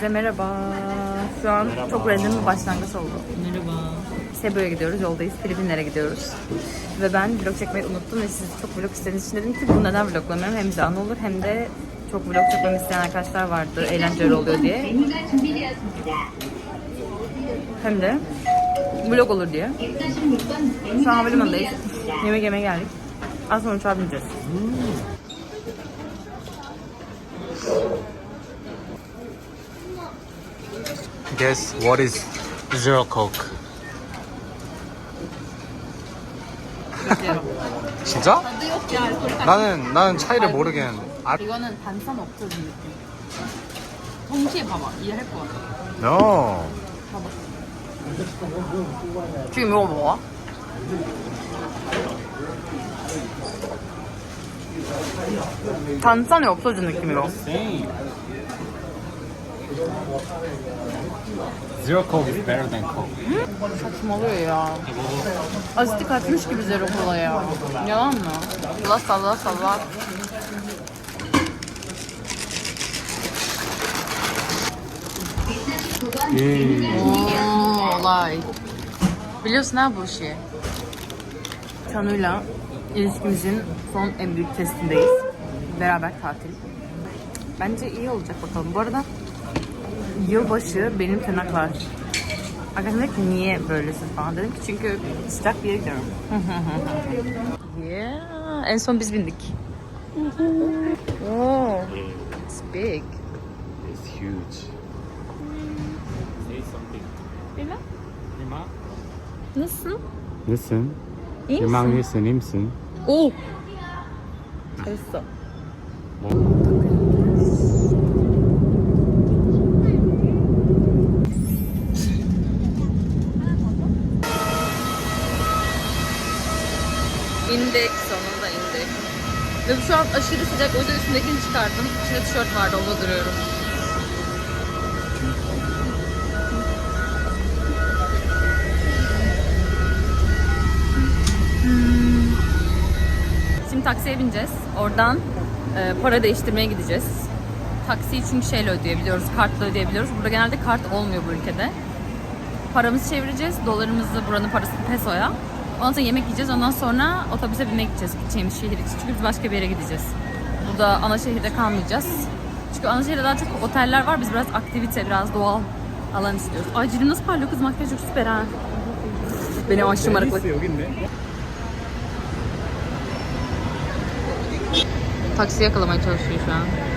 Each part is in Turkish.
Herkese merhaba. Şu an merhaba. çok random bir başlangıç oldu. Merhaba. Sebyo'ya gidiyoruz, yoldayız. Filipinlere gidiyoruz. Ve ben vlog çekmeyi unuttum ve siz çok vlog istediğiniz için dedim ki bunu neden vloglamıyorum? Hem canlı olur hem de çok vlog çekmemi isteyen arkadaşlar vardı. Eğlenceli oluyor diye. Hem de vlog olur diye. Şu an havalimanındayız. Yemek yemeye geldik. Az sonra uçağa bineceğiz. Hmm. Guess what is zero coke? 진짜? 나는 나는 차이를 모르겠는데. 아, 이거는 단산 없어진 느낌. 동시에 봐봐. 이해할 것 같아. no. 지금 이거 먹어? 단짠이 없어진 느낌이라. Zero coke is better than coke. Saçmalıyor ya. Asiti kaçmış gibi zero kola ya. Yalan mı? Salla salla salla. Oo, olay. Biliyorsun ha bu işi. Tanu'yla ilişkimizin son en büyük testindeyiz. Beraber tatil. Bence iyi olacak bakalım. Bu arada Yılbaşı benim tırnaklar. Arkadaşım dedi ki niye böylesin falan. Dedim ki çünkü sıcak bir yere gidiyorum. yeah. En son biz bindik. oh, it's big. It's huge. Say something. Bilmem. Bilmem. Nasılsın? Nasılsın? İyi misin? Bilmem iyisin, iyi misin? Oh! Nasıl? Ve şu an aşırı sıcak o yüzden üstündekini çıkardım. İçinde tişört vardı onda duruyorum. Şimdi taksiye bineceğiz. Oradan e, para değiştirmeye gideceğiz. Taksiyi çünkü şeyle ödeyebiliyoruz, kartla ödeyebiliyoruz. Burada genelde kart olmuyor bu ülkede. Paramızı çevireceğiz, dolarımızı buranın parasını pesoya. Ondan sonra yemek yiyeceğiz. Ondan sonra otobüse binmek gideceğiz gideceğimiz şehir için. Çünkü biz başka bir yere gideceğiz. Burada ana şehirde kalmayacağız. Çünkü ana şehirde daha çok oteller var. Biz biraz aktivite, biraz doğal alan istiyoruz. Ay cildim nasıl parlıyor kız? Makyaj çok süper ha. Benim aşırı şımarıklık. Taksi yakalamaya çalışıyor şu an.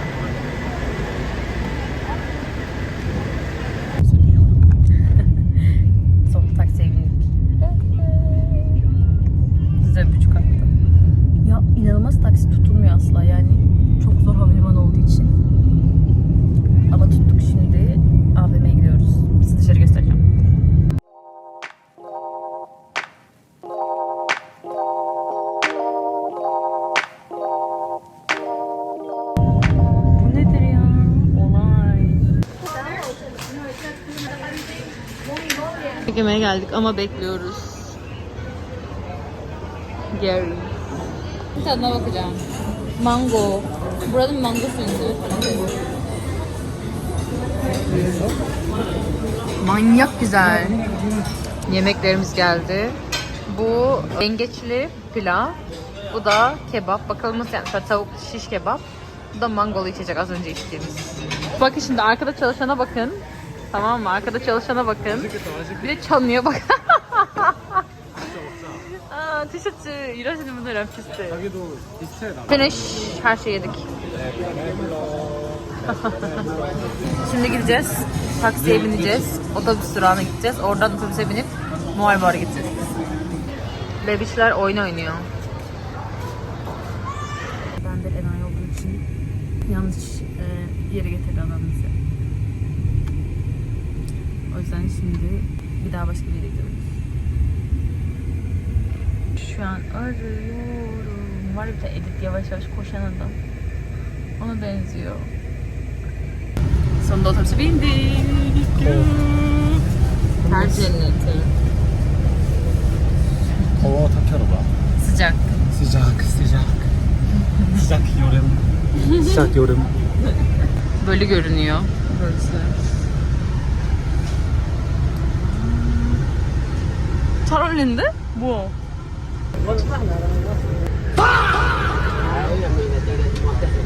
Geldik ama bekliyoruz. Gary. Tadına bakacağım. Mango. Buranın mango ünlü. Manyak güzel. Yemeklerimiz geldi. Bu yengeçli pilav. Bu da kebap. Bakalım nasıl yapmışlar. Tavuk şiş kebap. Bu da mangolu içecek az önce içtiğimiz. Bakın şimdi arkada çalışana bakın. Tamam mı? Arkada çalışana bakın. Bir de çalmıyor bak. Aa, 티셔츠 일하시는 분들이랑 비슷해. 여기도 비슷해 나. Finish. Her şeyi yedik. Şimdi gideceğiz. Taksiye bineceğiz. Otobüs durağına gideceğiz. Oradan otobüse binip Noel Bar'a gideceğiz. Bebişler oyun oynuyor. Ben de enayi olduğum için yanlış e, bir yere getirdi adam bizi. O yüzden şimdi bir daha başka bir yere gidiyoruz. Şu an arıyorum. Var bir tane edit yavaş yavaş koşan adam. Ona benziyor. Sonunda otobüse bindik. Oh. Her cenneti. Hava atak araba. Sıcak. Sıcak, sıcak. sıcak yorum. sıcak yorum. Böyle görünüyor. Burası. 름. 시작 여름. Böyle Gölü görünüyor. Burası.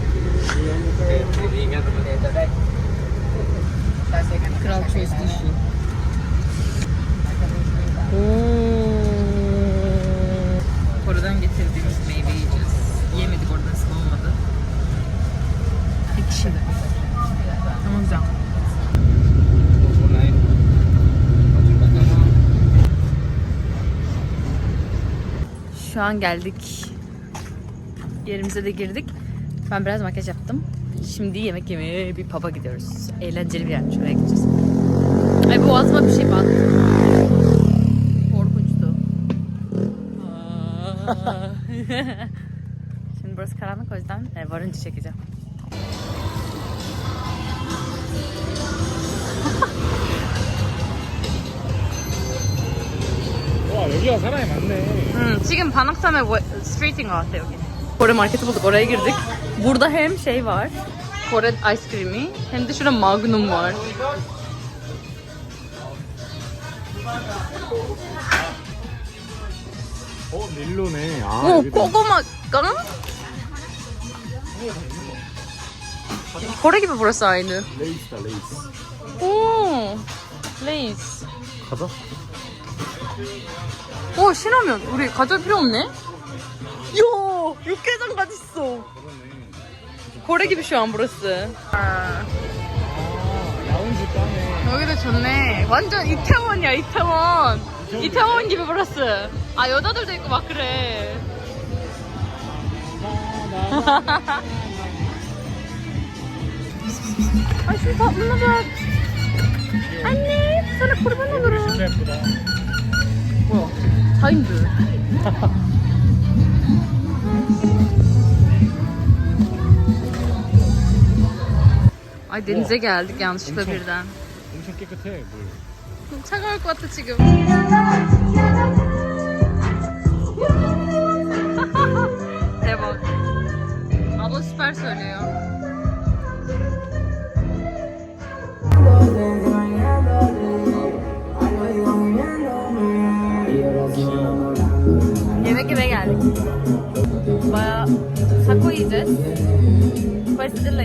Charolinde bu. Kral çözdü işi. Kore'den Şu an geldik. Yerimize de girdik. Ben biraz makyaj yaptım. Şimdi yemek yemeye bir pub'a gidiyoruz. Eğlenceli bir yer. Şuraya gideceğiz. Ay boğazıma bir şey battı. Korkunçtu. Şimdi burası karanlık o yüzden e, varınca çekeceğim. Wow, Dios, ahora además. Hmm, Çıkın Panaksam'e street'in var yok. Kore marketi bulduk oraya girdik. Burada hem şey var. Kore ice cream'i hem de şurada Magnum var. 어 멜로네. 아, 오 여기도- 고구마 kanım. Kore gibi burası aynı. 레이스다 레이스. Oo. Lays. 가자. 오, 싫으면 우리 가져올 필요 없네. 야, 육개장까지 있어. 고래 gibi şu an burası. 아 라운지 빵에. 여기도 좋네. 완전 이태원이야, 이태원. 이태원 gibi burası. 아, 여자들도 있고 막 그래. Şu tatlına bak. Anne, sana kurban olurum. 진짜 예쁘다. 뭐야? 타임드. Ay denize geldik yanlışlıkla 엄청. birden. 엄청 깨끗해 물. 차가울 것 같아 지금. 대박. Abla süper söylüyor.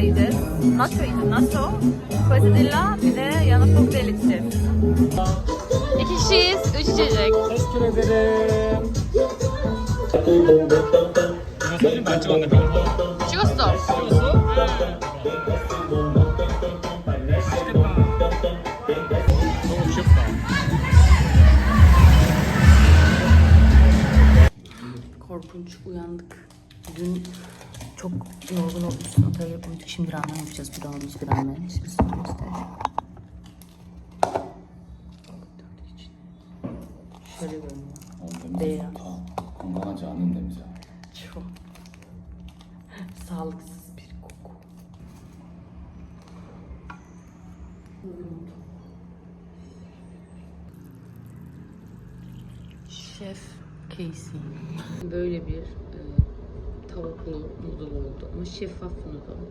pizzaydı, nachoydu, nacho, quesadilla bir de yanına kokteyl içeceğiz. İki kişiyiz, üç içecek. Teşekkür ederim. Nasıl bir bence bana Şöyle görünüyor. 어, Değil. 냄새가 건강하지 않은 냄새. Çok sağlıksız bir koku. Şef Casey. Böyle bir e, tavuklu noodle oldu ama şeffaf noodle.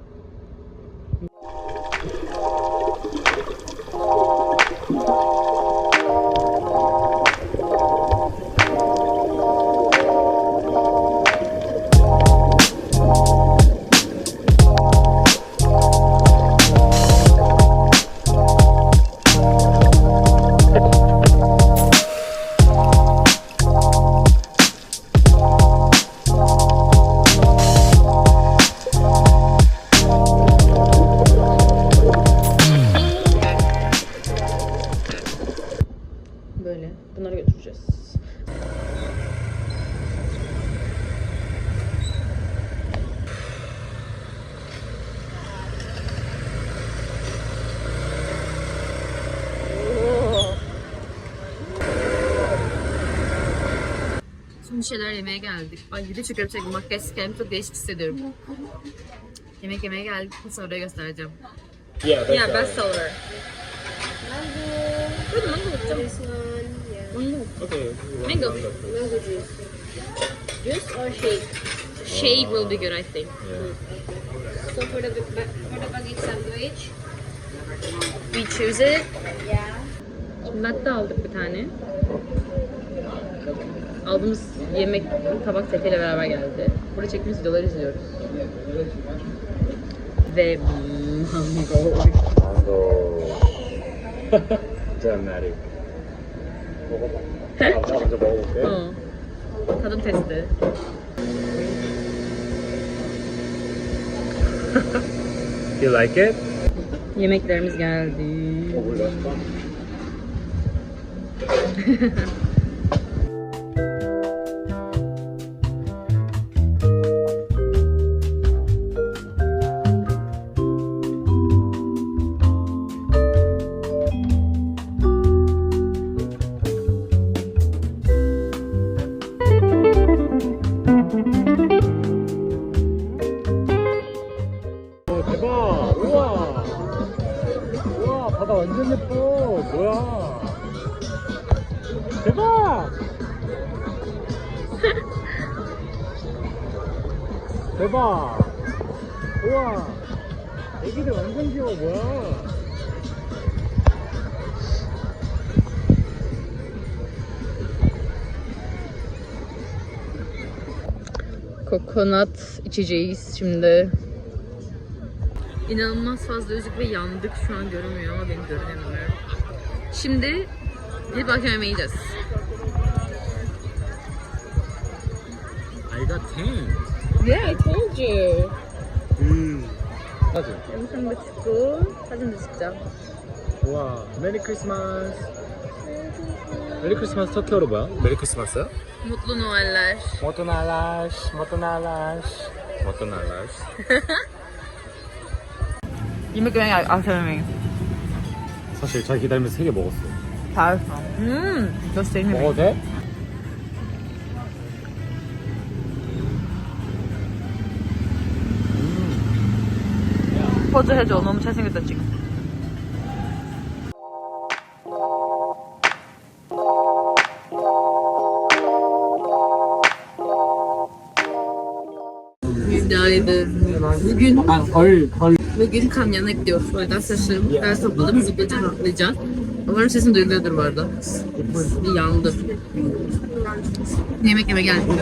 Şimdi şeyler yemeye geldik. Ay video çekiyorum çekiyorum. Makyaj kendimi çok değişik hissediyorum. Yemek yemeye geldik. Nasıl oraya göstereceğim. Yeah, Yeah, bestseller. Good mango. This one, yeah. Okay. Mango. Mango juice. Juice or shake? Shake will be good, I think. So for the for the baguette sandwich, We choose it. yeah. Şimdi latte aldık bir tane. Aldığımız yemek tabak setiyle beraber geldi. Burada çektiğimiz videoları izliyoruz. Ve mango. Mango. Dramatic. Hı. Tadım testi. you like it? Yemeklerimiz geldi. 대박! 우와! 애기들 완전 귀여워, 뭐야! Kokonat içeceğiz şimdi. İnanılmaz fazla özlük ve yandık. Şu an görünmüyor ama benim görünemiyor. Şimdi gidip akşam yemeği yiyeceğiz. I got 10. Yeah, I told you. 음. 맞아. 영상도 찍고 사진도 찍자. 우와, 메리 크리스마스. 메리 크리스마스 터키어로 뭐야? 메리 크리스마스야? Mutlu Noeller. 모토 날라시, 모토 날라시, 모토 날라시. Yemek yemeği akşam yemeği. 사실 자기 기다리면서 세개 먹었어. 다 했어. 음, göstereyim. 먹어도 돼? 포즈 해줘. 너무 잘생겼다 지금. Günaydın. Bugün 얼, 얼. bugün kamyona gidiyoruz. O yüzden saçlarımı ters topladım. Zıplayacağım, atlayacağım. Umarım sesim duyuluyordur bu arada. Bir yandım. Yemek yeme geldim.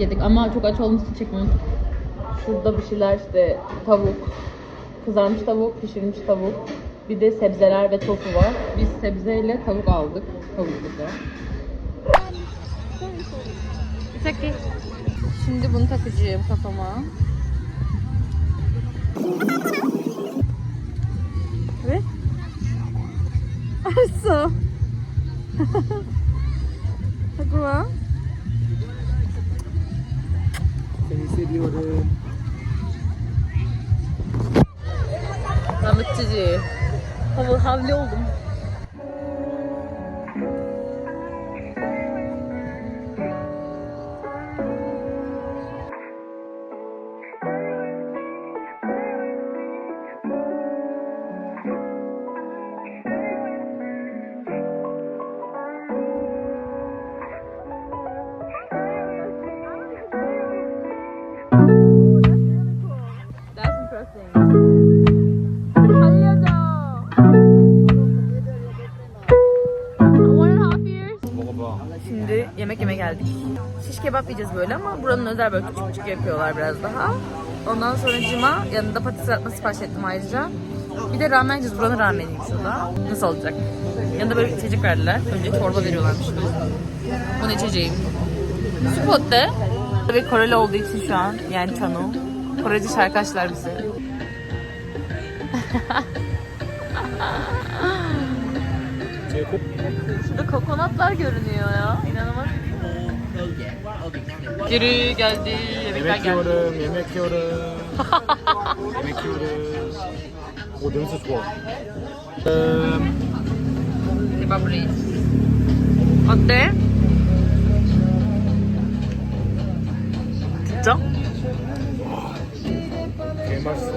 Yedik ama çok aç için çekmedim. Şurada bir şeyler işte tavuk, kızarmış tavuk, pişirilmiş tavuk. Bir de sebzeler ve tofu var. Biz sebzeyle tavuk aldık. Tavuk burada. Şimdi bunu takacağım kafama. Ve Arsu. Takma. Seni seviyorum. Pamukçucu. Hava havli oldum. Kebap yiyeceğiz böyle ama buranın özel böyle küçük küçük yapıyorlar biraz daha. Ondan sonra cima yanında patates kızartması sipariş ettim ayrıca. Bir de ramen yiyeceğiz. Buranın rameniymiş o da. Nasıl olacak? Yanında böyle içecek verdiler. Önce çorba veriyorlarmış. Bunu içeceğim. Spot'te. Tabii Koreli olduğu için şu an yani Chanu. Korece şarkı açtılar bize. Şurada kokonatlar görünüyor ya. İnanılmaz. Geri geldi. Yemekler 예맥 geldi. 키오름, 예맥 키오름. 예맥 키오름. 오, 냄새 좋아. 음, Kebap reis. 어때? 진짜? 개 맛있어.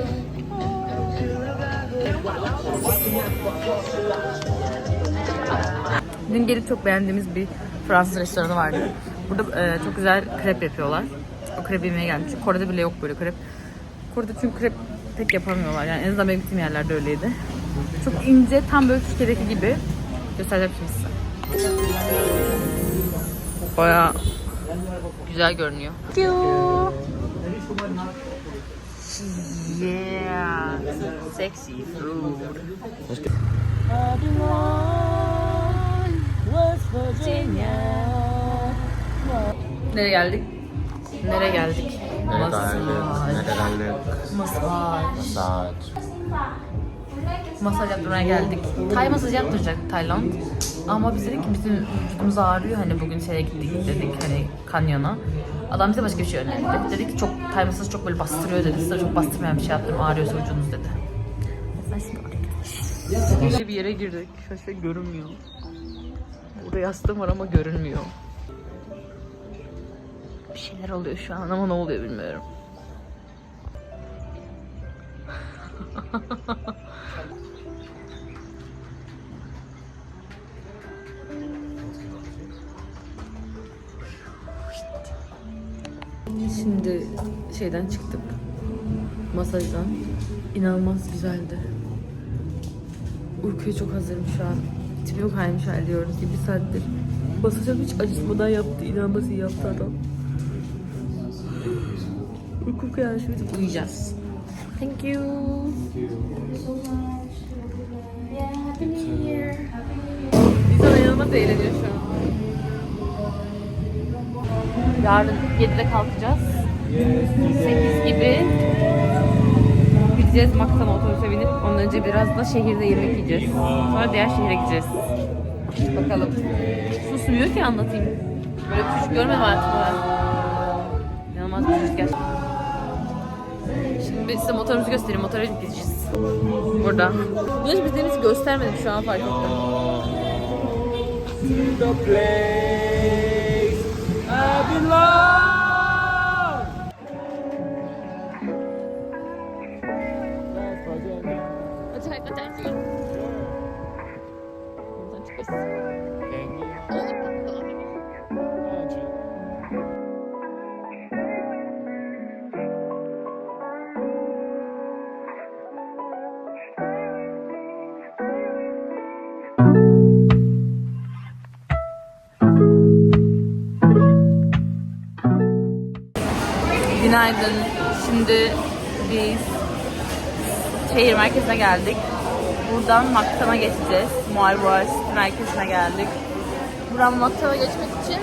Dün gelip çok beğendiğimiz bir Fransız restoranı vardı. Burada e, çok güzel krep yapıyorlar. O krep yemeye gelmiş. Kore'de bile yok böyle krep. Kore'de çünkü krep pek yapamıyorlar. Yani en azından benim gittiğim yerlerde öyleydi. Çok ince, tam böyle Türkiye'deki gibi. Göstereceğim şimdi size. Baya güzel görünüyor. Thank you. Yeah. Sexy food. Nereye geldik? Nereye geldik? Masaj. Masaj. Masaj. Masaj yaptırmaya geldik. Tay masajı yaptıracak Tayland. Ama biz dedik ki bizim vücudumuz ağrıyor hani bugün şeye gittik dedik hani kanyona. Adam bize başka bir şey önerdi. Dedik ki çok tay masajı çok böyle bastırıyor dedi. Size çok bastırmayan bir şey yaptım ağrıyorsa vücudunuz dedi. Bir yere girdik. Şu şey görünmüyor. Burada yastığım var ama görünmüyor. Bir şeyler oluyor şu an ama ne oluyor bilmiyorum. Şimdi şeyden çıktık. Masajdan. İnanılmaz güzeldi. Uykuya çok hazırım şu an. Tipim kaymış halde diyoruz ki bir saattir. Masajım hiç acıtmadan yaptı. İnanılmaz iyi yaptı adam. Uykum kayar şimdi uyuyacağız. Thank you. İnsan inanılmaz eğleniyor şu an. Yarın 7'de kalkacağız. 8 gibi gideceğiz Maksama otobüse binip ondan önce biraz da şehirde yemek yiyeceğiz. Sonra diğer şehre gideceğiz. Bakalım. Susmuyor ki anlatayım. Böyle çocuk görmedim hayatımda ben. İnanılmaz bir gerçekten. Şimdi size motorumuzu göstereyim. Motora gideceğiz. Burada. Hiç bizlerimizi göstermedim şu an fark ettim. Günaydın. Şimdi biz şehir merkezine geldik. Buradan Maktam'a geçeceğiz. Muayboğa City merkezine geldik. Buradan Maktam'a geçmek için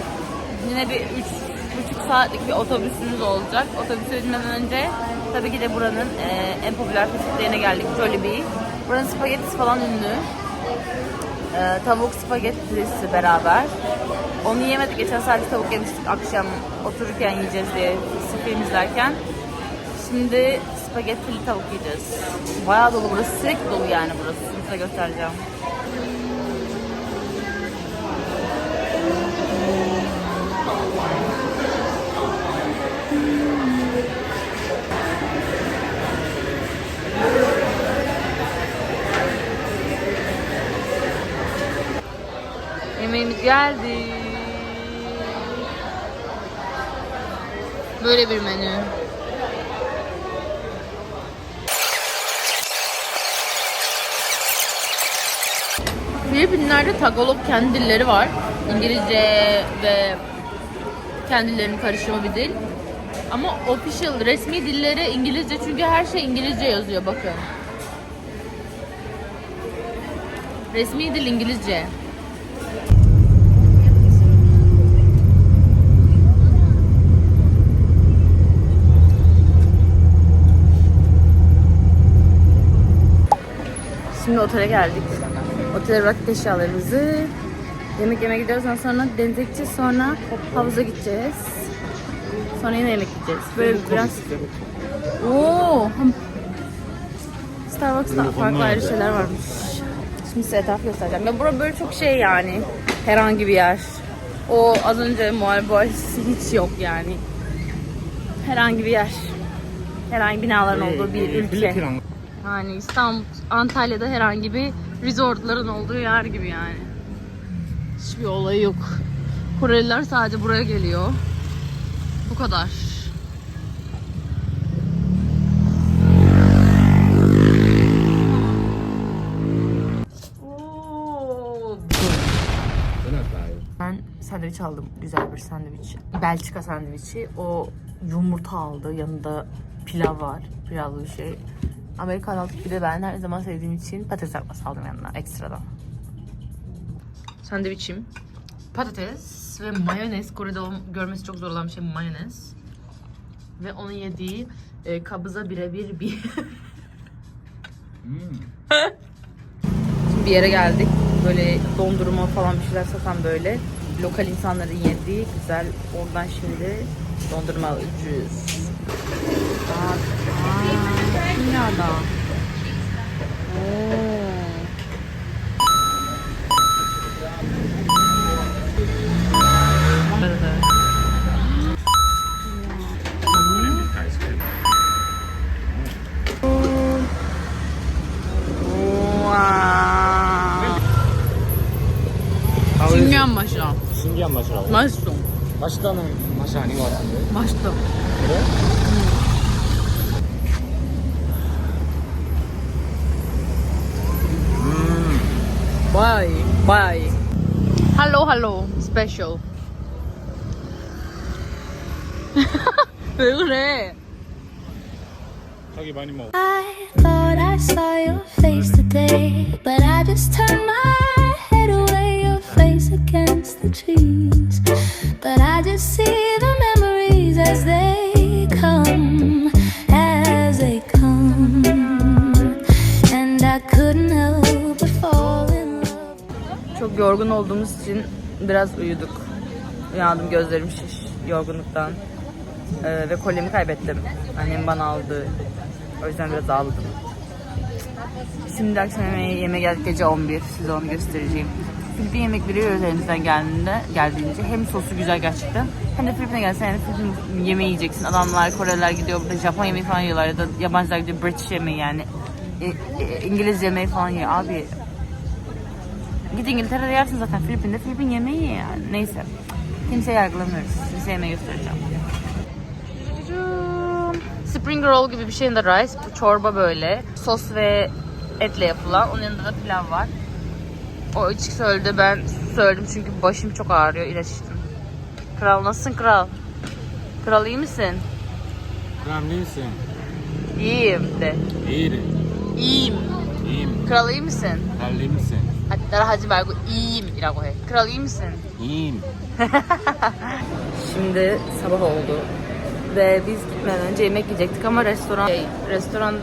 yine bir 3 buçuk saatlik bir otobüsümüz olacak. Otobüse binmeden önce tabii ki de buranın e, en popüler fastfoodlarına geldik. Jollibee. Buranın spagettisi falan ünlü. E, tavuk spagettisi beraber. Onu yemedik. Geçen sadece tavuk yemiştik akşam otururken yiyeceğiz diye film izlerken. Şimdi spagettili tavuk yiyeceğiz. Bayağı dolu burası. Sürekli dolu yani burası. Size göstereceğim. Yemeğimiz geldi. Böyle bir menü. Filipinler'de Tagalog kendi dilleri var. İngilizce ve kendilerinin karışımı bir dil. Ama official, resmi dilleri İngilizce çünkü her şey İngilizce yazıyor bakın. Resmi dil İngilizce. Şimdi otele geldik. Otele bıraktık eşyalarımızı. Yemek yemeye gidiyoruz. Ondan sonra denize gideceğiz. Sonra havuza gideceğiz. Sonra yine yemek yiyeceğiz. Böyle biraz... Oo. Starbucks'ta farklı ayrı şeyler varmış. Şimdi size etrafı göstereceğim. Ya bura böyle çok şey yani. Herhangi bir yer. O az önce bahçesi hiç yok yani. Herhangi bir yer. Herhangi binaların olduğu bir ülke. Yani İstanbul, Antalya'da herhangi bir resortların olduğu yer gibi yani. Hiçbir olayı yok. Koreliler sadece buraya geliyor. Bu kadar. Ben sandviç aldım. Güzel bir sandviç. Belçika sandviçi. O yumurta aldı. Yanında pilav var. Pilavlı bir şey. Amerikan aldık. Bir de ben her zaman sevdiğim için patates yapması aldım yanına ekstradan. Sandviçim. Patates ve mayonez. Kore'de görmesi çok zor olan bir şey mayonez. Ve onun yediği e, kabıza birebir bir bir yere geldik. Böyle dondurma falan bir şeyler satan böyle lokal insanların yediği güzel. Oradan şimdi dondurma alacağız. Aa, evet. 와. 신기한 맛이야. 신기한 맛이라고? 맛있어. 맛있다는 맛이 아닌 것 같은데. 맛있다. 그래? 왜 그래? 자기 많이 먹어. I thought I saw your face today, but I just turned my head away, your face against the trees. But I just see the memories as they come, as they come. And I couldn't help but fall in love. Çok yorgun olduğumuz için biraz uyuduk. Uyandım gözlerim şiş yorgunluktan. Ee, ve kolyemi kaybettim. Annem bana aldı. O yüzden biraz ağladım. Şimdi akşam yemeği yeme geldik gece 11. Size onu göstereceğim. Filipin yemekleri yiyoruz elimizden geldiğinde, geldiğince. Hem sosu güzel gerçekten. Hem de Filipin'e gelsen yani Filipin yemeği yiyeceksin. Adamlar, Koreliler gidiyor burada Japon yemeği falan yiyorlar ya da yabancılar gidiyor British yemeği yani. E, e, İngiliz yemeği falan yiyor. Abi Git İngiltere'de yersin zaten Filipin'de Filipin yemeği ye yani. Neyse. Kimseyi yargılamıyoruz. Size yemeği göstereceğim Spring roll gibi bir şeyin de rice. Bu çorba böyle. Sos ve etle yapılan. Onun yanında da pilav var. O içki söyledi. Ben söyledim çünkü başım çok ağrıyor. İlaç içtim. Kral nasılsın kral? Kral iyi misin? 그럼 린슨. İyiyim de. 이일. İyiyim. 임. Kral iyi misin? 날 림슨. Hadi 따라 하지 말고 iyiyim 이라고 해. Kral iyi misin? 임. Şimdi sabah oldu ve biz gitmeden önce yemek yiyecektik ama restoran şey, restoran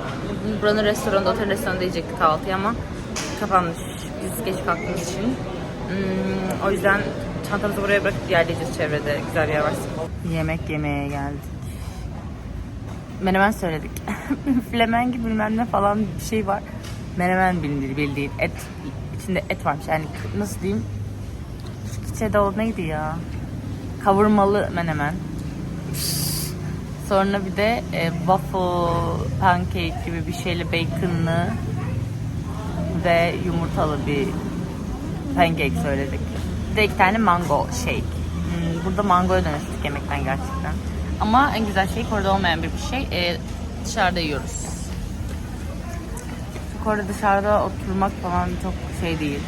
buranın restoranında otel restoranında yiyecektik kahvaltıyı ama kapanmış biz geç kalktığımız için. Hmm, o yüzden çantamızı buraya bırakıp ilerleyeceğiz çevrede güzel bir yer varsa. Yemek yemeye geldik. Menemen söyledik. Flemengi bilmem ne falan bir şey var. Menemen bildiğin, bildiğin et içinde et varmış yani nasıl diyeyim Şeyde o neydi ya? Kavurmalı menemen. Sonra bir de e, waffle pancake gibi bir şeyle baconlı ve yumurtalı bir pancake söyledik. Bir de iki tane mango shake. Hmm, burada mangoya dönüştük yemekten gerçekten. Ama en güzel şey Kore'de olmayan bir bir şey. E, dışarıda yiyoruz. Çünkü orada dışarıda oturmak falan çok şey değil.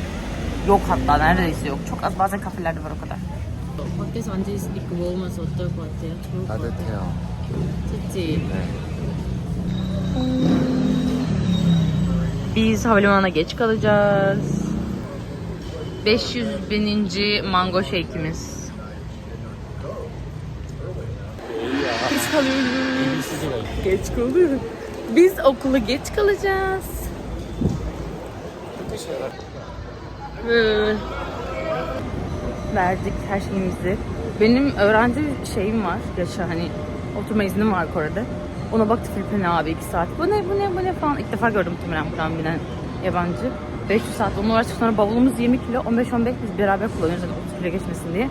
Yok hatta neredeyse yok. Çok az bazen kafelerde var o kadar. 밖에서 앉아 있으니까 먹으면서 어떨 것 같아요? 좋을 것 같아요. 따뜻해요. Ciddi. Biz havalimanına geç kalacağız. 500 bininci mango shake'imiz. Geç kalıyoruz. Geç kalıyoruz. Biz okula geç kalacağız. Hı. Verdik her şeyimizi. Benim öğrenci şeyim var. Yaşa hani oturma iznim var Kore'de. Ona baktı Filipin abi 2 saat. Bu ne bu ne bu ne falan. İlk defa gördüm muhtemelen buradan bilen yabancı. 500 saat onu uğraştık sonra bavulumuz 20 kilo 15-15 biz beraber kullanıyoruz hani 30 kilo geçmesin diye.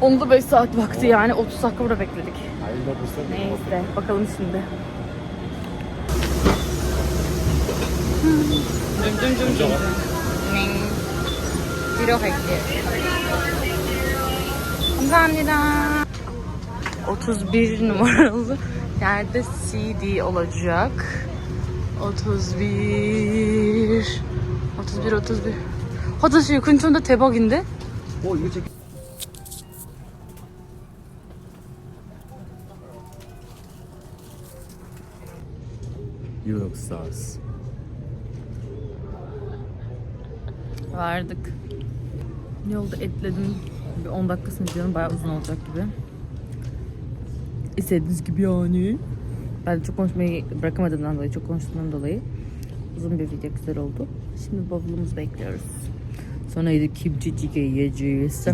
Onu da 5 saat baktı yani 30 dakika burada bekledik. Neyse bakalım şimdi. Cüm cüm cüm cüm. 들어갈게요. 감사합니다. 31 numaralı yerde CD olacak. 31 31 31 화장실 근처인데 대박인데? You look sus. Vardık. Yolda etledim. Bir 10 dakikasını gidiyorum. Bayağı uzun olacak gibi. İstediğiniz gibi yani. Ben de çok konuşmayı bırakamadığımdan dolayı, çok konuştuğumdan dolayı uzun bir video güzel oldu. Şimdi bavulumuzu bekliyoruz. Sonra gidip kimchi jjigae yiyeceğiz.